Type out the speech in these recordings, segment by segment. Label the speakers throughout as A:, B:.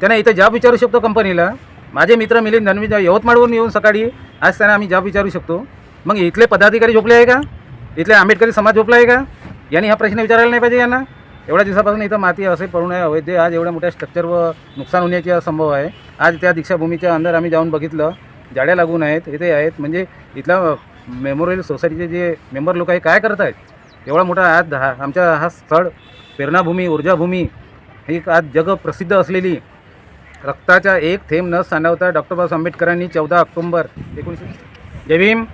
A: त्यांना इथं जॉब विचारू शकतो कंपनीला माझे मित्र मिलिंद धनवी यवतमाळवरून येऊन सकाळी आज त्यांना आम्ही जॉब विचारू शकतो. मग इथले पदाधिकारी झोपले आहे का? इथले आंबेडकरी समाज झोपला आहे का? यांनी हा प्रश्न विचारायला नाही पाहिजे यांना? एवढ्या दिवसापासून इथं माती असे पडून आहे अवैध आज एवढ्या मोठ्या स्ट्रक्चर व नुकसान होण्याची संभव आहे. आज त्या दीक्षाभूमीच्या अंदर आम्ही जाऊन बघितलं. जाड्या लागून आहेत इथे आहेत. म्हणजे इथल्या मेमोरियल सोसायटीचे जे मेंबर लोक आहे काय करत आहेत एवढा मोठा आज हा आमच्या हा स्थळ प्रेरणाभूमी ऊर्जाभूमी ही आज जग प्रसिद्ध असलेली रक्ताचा एक थेंब न सांडवता डॉक्टर बाबासाहेब आंबेडकरांनी चौदा ऑक्टोंबर एकोणीसशे जय भीम.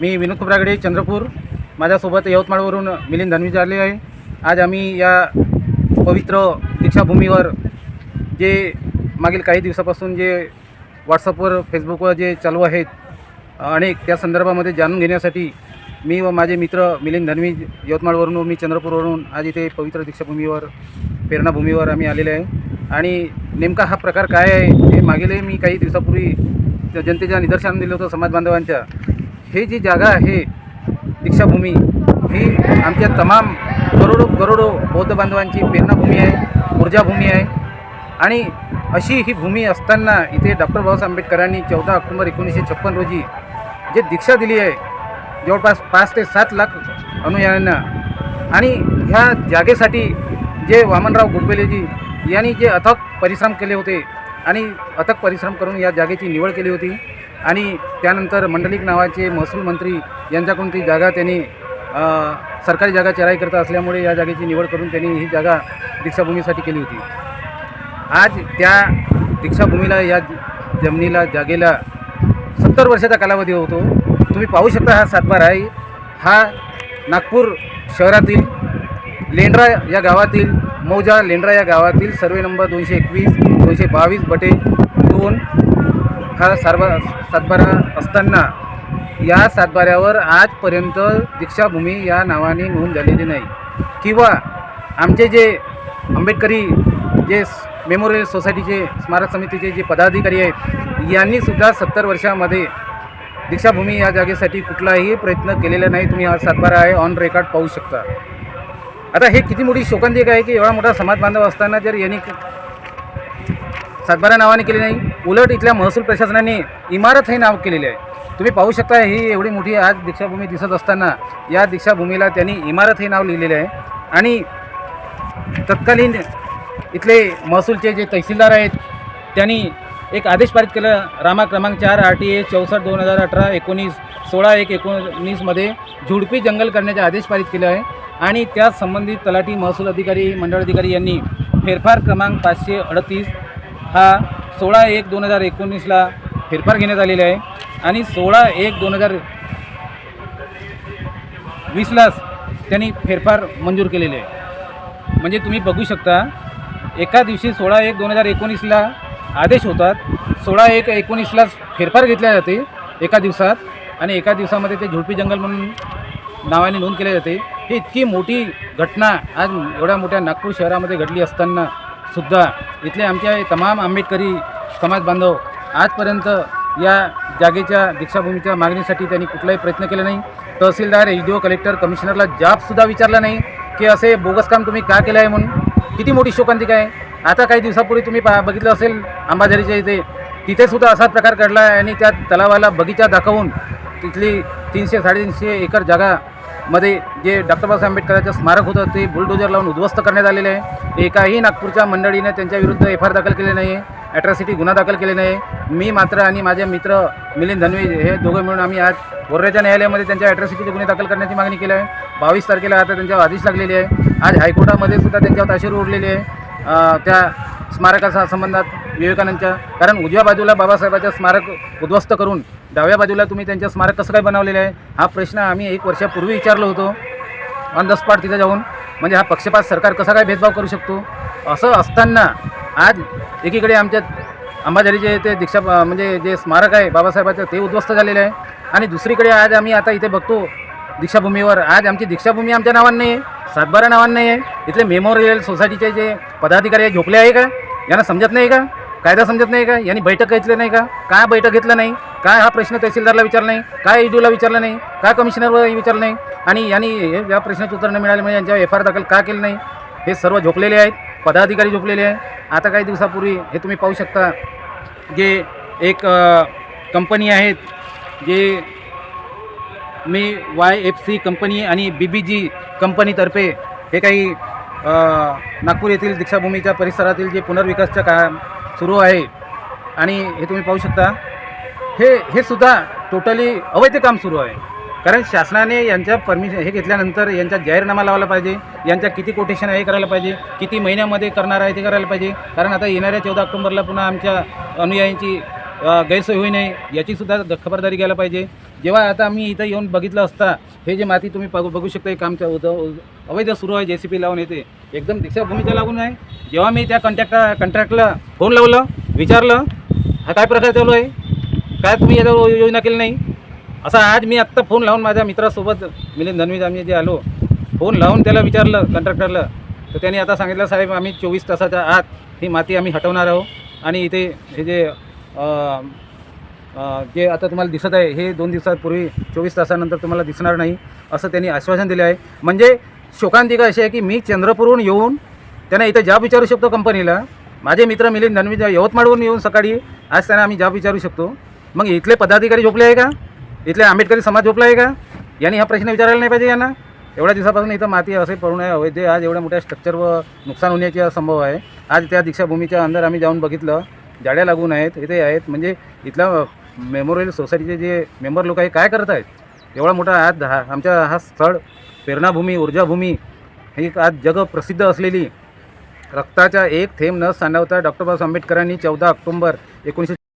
A: मी विनोद कुबरागडे चंद्रपूर. माझ्यासोबत यवतमाळवरून मिलिंद धनवी आले आहे. आज आम्ही या पवित्र दीक्षाभूमीवर जे मागील काही दिवसापासून जे व्हॉट्सअपवर फेसबुकवर जे चालू आहेत अनेक त्या संदर्भामध्ये जाणून घेण्यासाठी मी व माझे मित्र मिलिंद धनवी यवतमाळवरून मी चंद्रपूरवरून आज इथे पवित्र दीक्षाभूमीवर प्रेरणाभूमीवर आम्ही आलेले आहे. आणि नेमका हा प्रकार काय आहे? हे मागेले मी काही दिवसापूर्वी त्या जनतेच्या निदर्शन दिलं होतं समाज बांधवांच्या. हे जी जागा आहे दीक्षाभूमी ही आमच्या तमाम करोडो करोडो बौद्ध बांधवांची प्रेरणाभूमी आहे ऊर्जाभूमी आहे. आणि अशी ही भूमी असताना इथे डॉक्टर बाबासाहेब आंबेडकरांनी चौदा ऑक्टोबर एकोणीसशे छप्पन रोजी जे दीक्षा दिली आहे जवळपास पाच ते सात लाख अनुयायांना. आणि ह्या जागेसाठी जे वामनराव गुडबेलेजी यांनी जे अथक परिश्रम केले होते आणि अथक परिश्रम करून या जागेची निवड केली होती आणि त्यानंतर मंडलिक नावाचे महसूल मंत्री यांच्याकडून ती जागा त्यांनी सरकारी जागा चराई करता असल्यामुळे या जागेची निवड करून त्यांनी ही जागा दीक्षाभूमीसाठी केली होती. आज त्या दीक्षाभूमीला या जमिनीला जागेला सत्तर वर्षाचा कालावधी होतो. तुम्ही पाहू शकता हा सातबार आहे. हा नागपूर शहरातील लेंड्रा या गावातील मौजा लेंड्रा या गावातील सर्वे नंबर दोनशे एकवीस दोनशे बावीस बटे दोन हा सारबा सातबारा असताना या सातबाऱ्यावर आजपर्यंत दीक्षाभूमी या नावाने नोंद झालेली नाही. किंवा आमचे जे आंबेडकरी जे मेमोरियल सोसायटीचे स्मारक समितीचे जे पदाधिकारी आहेत यांनीसुद्धा सत्तर वर्षामध्ये दीक्षाभूमी या जागेसाठी कुठलाही प्रयत्न केलेला नाही. तुम्ही हा सातबारा आहे ऑन रेकॉर्ड पाहू शकता. आता हे किती मोठी शोकांतिक आहे की एवढा मोठा समाज बांधव असताना जर यांनी सातबारा नावाने केले नाही उलट इथल्या महसूल प्रशासनाने इमारत हे नाव केलेले आहे. तुम्ही पाहू शकता ही एवढी मोठी आज दीक्षाभूमी दिसत असताना या दीक्षाभूमीला त्यांनी इमारत हे नाव लिहिलेले आहे. आणि तत्कालीन इथले महसूलचे जे तहसीलदार आहेत त्यांनी एक आदेश पारित केला. रामा क्रमांक चार आर टी ए चौसष्ट दोन हजार अठरा एकोणीस सोळा एक एकोणीसमध्ये झुडपी जंगल करण्याचे आदेश पारित केले आहे. आणि त्या संबंधित तलाठी महसूल अधिकारी मंडळ अधिकारी यांनी फेरफार क्रमांक पाचशे अडतीस हा सोळा एक दोन हजार एकोणीसला फेरफार घेण्यात आलेला आहे. आणि सोळा एक दोन हजार वीसलाच त्यांनी फेरफार मंजूर केलेले आहे. म्हणजे तुम्ही बघू शकता एका दिवशी सोळा एक दोन हजार एकोणीसला आदेश होतात सोळा एक एकोणीसलाच फेरफार घेतल्या जाते एका दिवसात आणि एका दिवसामध्ये ते झुडपी जंगल म्हणून नावाने नोंद केले जाते. ही इतकी मोठी घटना आज एवढ्या मोठ्या नागपूर शहरामध्ये घडली असताना सुद्धा इथले आमच्या तमाम आंबेडकरी समाज बांधव आजपर्यंत या जागेच्या दीक्षाभूमीच्या मागणीसाठी त्यांनी कुठलाही प्रयत्न केला नाही. तहसीलदार एच डी ओ कलेक्टर कमिशनरला जाबसुद्धा विचारला नाही की असे बोगस काम तुम्ही का केलं आहे म्हणून? किती मोठी शोकांतिका आहे आता काही दिवसापूर्वी तुम्ही पा बघितलं असेल अंबाझरीच्या इथे. तिथेसुद्धा असाच प्रकार घडला आहे आणि त्या तलावाला बगीचा दाखवून तिथली तीनशे साडेतीनशे एकर जागा मध्ये जे डॉक्टर बाबासाहेब आंबेडकरांचं स्मारक होतं ते बुलडोजर लावून उद्ध्वस्त करण्यात आलेले आहे. एकाही नागपूरच्या मंडळीने त्यांच्या विरुद्ध एफ आर दाखल केले नाही आहे ॲट्रॉसिटी गुन्हा दाखल केले नाही मी मात्र आणि माझे मित्र मिलिंद धनवी हे दोघं मिळून आम्ही आज बोर्राच्या न्यायालयामध्ये त्यांच्या ॲट्रॉसिटीचे गुन्हे दाखल करण्याची मागणी केली आहे. बावीस तारखेला आता त्यांच्यावर आदेश लागलेले आहे. आज हायकोर्टामध्ये सुद्धा त्यांच्यावर ताशेर उडलेली आहे. त्या स्मारकाच्या संबंधात विवेकानंदच्या कारण उजव्या बाजूला बाबासाहेबांचं स्मारक उद्ध्वस्त करून डाव्या बाजूला तुम्ही त्यांच्या स्मारक कसं काय बनवलेलं आहे? हा प्रश्न आम्ही एक वर्षापूर्वी विचारलो होतो. ऑन द स्पॉट तिथे जाऊन. म्हणजे हा पक्षपात सरकार कसा काय भेदभाव करू शकतो? असं असताना आज एकीकडे आमच्या अंबाझरीचे ते दीक्षा म्हणजे जे स्मारक आहे बाबासाहेबाचं ते उद्ध्वस्त झालेलं आहे. आणि दुसरीकडे आज आम्ही आता इथे बघतो दीक्षाभूमीवर. आज आमची दीक्षाभूमी आमच्या नावानं नाही आहे सातबारा नावानं नाही आहे इथले मेमोरियल सोसायटीचे जे पदाधिकारी आहे झोपले आहे का? यांना समजत नाही का? कायदा समजत नाही का? यांनी बैठक घेतली नाही का? काय बैठक घेतलं नाही? काय हा प्रश्न तहसीलदारला विचारला नाही? काय ईडूला विचारलं नाही? काय कमिशनरला विचारलं नाही? आणि यांनी हे- या प्रश्नाचं उत्तर न मिळाल्यामुळे यांच्या एफ आर दाखल का केलं नाही? हे सर्व झोपलेले आहेत. पदाधिकारी झोपलेले आहे आता काही दिवसापूर्वी हे तुम्ही पाहू शकता. जे एक कंपनी आहेत जे मी वाय एफ सी कंपनी आणि बी बी जी कंपनीतर्फे हे काही नागपूर येथील दीक्षाभूमीच्या परिसरातील जे पुनर्विकासच्या का सुरू आहे. आणि हे तुम्ही पाहू शकता हे हे सुद्धा टोटली अवैध काम सुरू आहे. कारण शासनाने यांच्या परमिशन हे घेतल्यानंतर यांचा जाहीरनामा लावायला पाहिजे यांच्या किती कोटेशन हे करायला पाहिजे किती महिन्यामध्ये करणार आहे ते करायला पाहिजे. कारण आता येणाऱ्या चौदा ऑक्टोबरला पुन्हा आमच्या अनुयायांची गैरसोय होऊ नये याचीसुद्धा खबरदारी घ्यायला पाहिजे. जेव्हा आता आम्ही इथं येऊन बघितलं असता हे जे माती तुम्ही बघू बघू शकता हे काम उद- अवैध सुरू आहे जे सी पी लावून येते. एकदम दीक्षाभूमीच्या लागून आहे. जेव्हा मी त्या कॉन्ट्रॅक्टर कॉन्ट्रॅक्टला फोन लावलं विचारलं हा काय प्रकार चालू आहे? काय तुम्ही याच्यावर योजना केली नाही? असा आज मी आत्ता फोन लावून माझ्या मित्रासोबत मिलिंद धनवीज आम्ही जे आलो फोन लावून त्याला विचारलं कंट्रॅक्टरला तर त्यांनी आता सांगितलं साहेब आम्ही चोवीस तासाच्या आत ही माती आम्ही हटवणार आहोत आणि इथे हे जे जे आता तुम्हाला दिसत आहे हे दोन दिवसापूर्वी चोवीस तासानंतर तुम्हाला दिसणार नाही असं त्यांनी आश्वासन दिले आहे. म्हणजे शोकांतिका अशी आहे की मी चंद्रपूरहून येऊन त्यांना इथं जॉब विचारू शकतो कंपनीला माझे मित्र मिलिंद धनवी यवतमाळवरून येऊन सकाळी आज त्यांना आम्ही जॉब विचारू शकतो. मग इथले पदाधिकारी झोपले आहे का? इथले आंबेडकरी समाज झोपला आहे का? यांनी हा प्रश्न विचारायला नाही पाहिजे यांना? एवढ्या दिवसापासून इथं माती असे पडून आहे. अवैध आज एवढ्या मोठ्या स्ट्रक्चर व नुकसान होण्याची संभव आहे. आज त्या दीक्षाभूमीच्या अंदर आम्ही जाऊन बघितलं. जाड्या लागून आहेत इथे आहेत. म्हणजे इथला मेमोरियल सोसायटीचे जे मेंबर लोक आहे काय करत आहेत? एवढा मोठा आज हा आमच्या हा स्थळ प्रेरणाभूमी ऊर्जाभूमी ही आज जग प्रसिद्ध असलेली रक्ताचा एक थेंब न सांडवता डॉक्टर बाबासाहेब आंबेडकरांनी चौदा ऑक्टोंबर एकोणीसशे